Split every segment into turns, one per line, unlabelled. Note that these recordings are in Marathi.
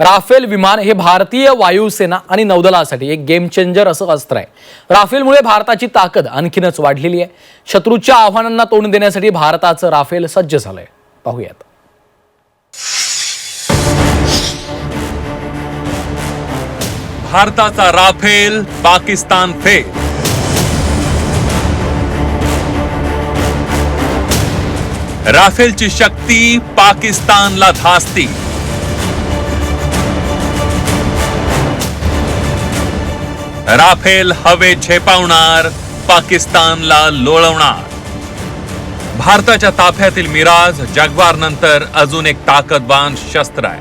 राफेल विमान हे भारतीय वायुसेना आणि नौदलासाठी एक गेम चेंजर असं अस्त्र आहे. राफेलमुळे भारताची ताकद आणखीनच वाढलेली आहे. शत्रूच्या आव्हानांना तोंड देण्यासाठी भारताचं राफेल सज्ज झालंय. पाहूयात.
भारताचा राफेल पाकिस्तान फेल राफेलची शक्ती पाकिस्तानला धास्ती. राफेल हवे झेपावणार पाकिस्तानला लोळवणार. भारताच्या ताफ्यातील मिराज जगवार नंतर अजून एक ताकदवान शस्त्र आहे.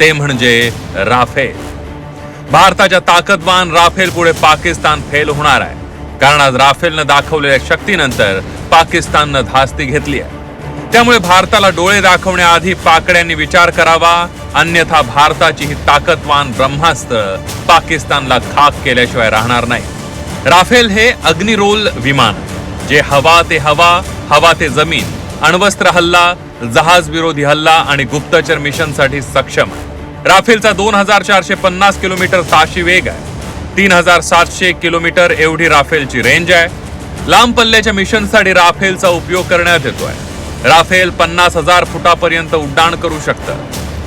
ते म्हणजे राफेल. भारताच्या ताकदवान राफेल पुढे पाकिस्तान फेल होणार आहे. कारण आज राफेलनं दाखवलेल्या शक्तीनंतर पाकिस्ताननं धास्ती घेतली आहे. त्यामुळे भारताला डोळे दाखवण्याआधी पाकड्यांनी विचार करावा अन्यथा भारताची ही ताकदवान ब्रह्मास्त्र पाकिस्तानला खाक केल्याशिवाय राहणार नाही. राफेल हे अग्निरोल विमान जे हवा ते हवा हवा ते जमीन अण्वस्त्र हल्ला जहाज विरोधी हल्ला आणि गुप्तचर मिशनसाठी सक्षम आहे. राफेलचा दोन हजार चारशे पन्नास किलोमीटर ताशी वेग आहे. तीन हजार सातशे किलोमीटर एवढी राफेलची रेंज आहे. लांब पल्ल्याच्या मिशनसाठी राफेलचा उपयोग करण्यात येतोय. राफेल पन्नास हजार फुटापर्यंत उड्डाण करू शकतं.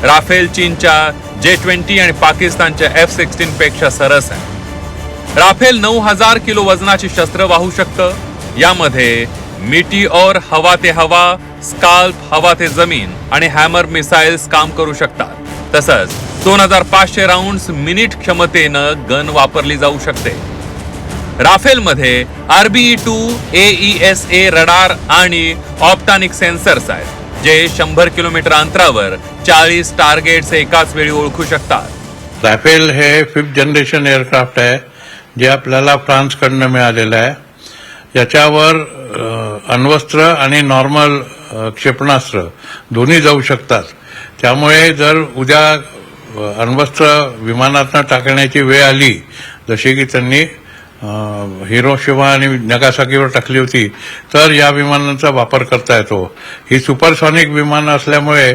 राफेल चीनच्या जे ट्वेंटी आणि पाकिस्तानच्या एफ सिक्स्टीन पेक्षा सरस आहे. राफेल नऊ हजार किलो वजनाची शस्त्र वाहू शकतं. यामध्ये मिटी और हवा ते हवा स्काल्प हवा ते जमीन आणि हॅमर मिसाईल्स काम करू शकतात. तसंच दोन हजार पाचशे राऊंड मिनिट क्षमतेनं गन वापरली जाऊ शकते. राफेलमध्ये RBE two AE S A radar आणि ऑप्टॉनिक सेन्सर्स आहेत जे शंभर किलोमीटर अंतरावर चाळीस टार्गेट्स एकाच वेळी ओळखू शकतात.
राफेल हे फिफ्थ जनरेशन एअरक्राफ्ट आहे जे आपल्याला फ्रान्सकडनं मिळालेलं आहे. याच्यावर अण्वस्त्र आणि नॉर्मल क्षेपणास्त्र दोन्ही जाऊ शकतात. त्यामुळे जर उद्या अण्वस्त्र विमानातनं टाकण्याची वेळ आली जशी की त्यांनी हिरोशिमा आणि नगासाकीवर टाकली होती. तर या विमानांचा वापर करता येतो. ही सुपरसॉनिक विमानं असल्यामुळे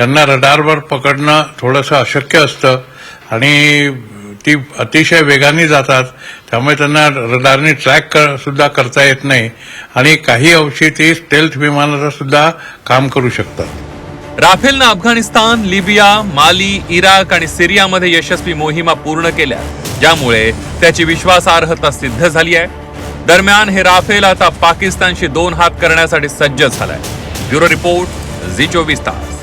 यांना रडारवर पकडणं थोडंसं अशक्य असतं आणि ती अतिशय वेगाने जातात. त्यामुळे त्यांना रडारने ट्रॅक कर, सुद्धा करता येत नाही आणि काही अंशी ती स्टेल्थ विमानाचं सुद्धा काम करू शकतात.
राफेलनं अफगाणिस्तान लिबिया माली इराक आणि सिरियामध्ये यशस्वी मोहिमा पूर्ण केल्या. ज्यामुळे त्याची विश्वासार्हता सिद्ध झाली आहे. दरम्यान हे राफेल आता पाकिस्तानशी दोन हात करण्यासाठी सज्ज झालाय. ब्युरो रिपोर्ट झी चोवीस तास.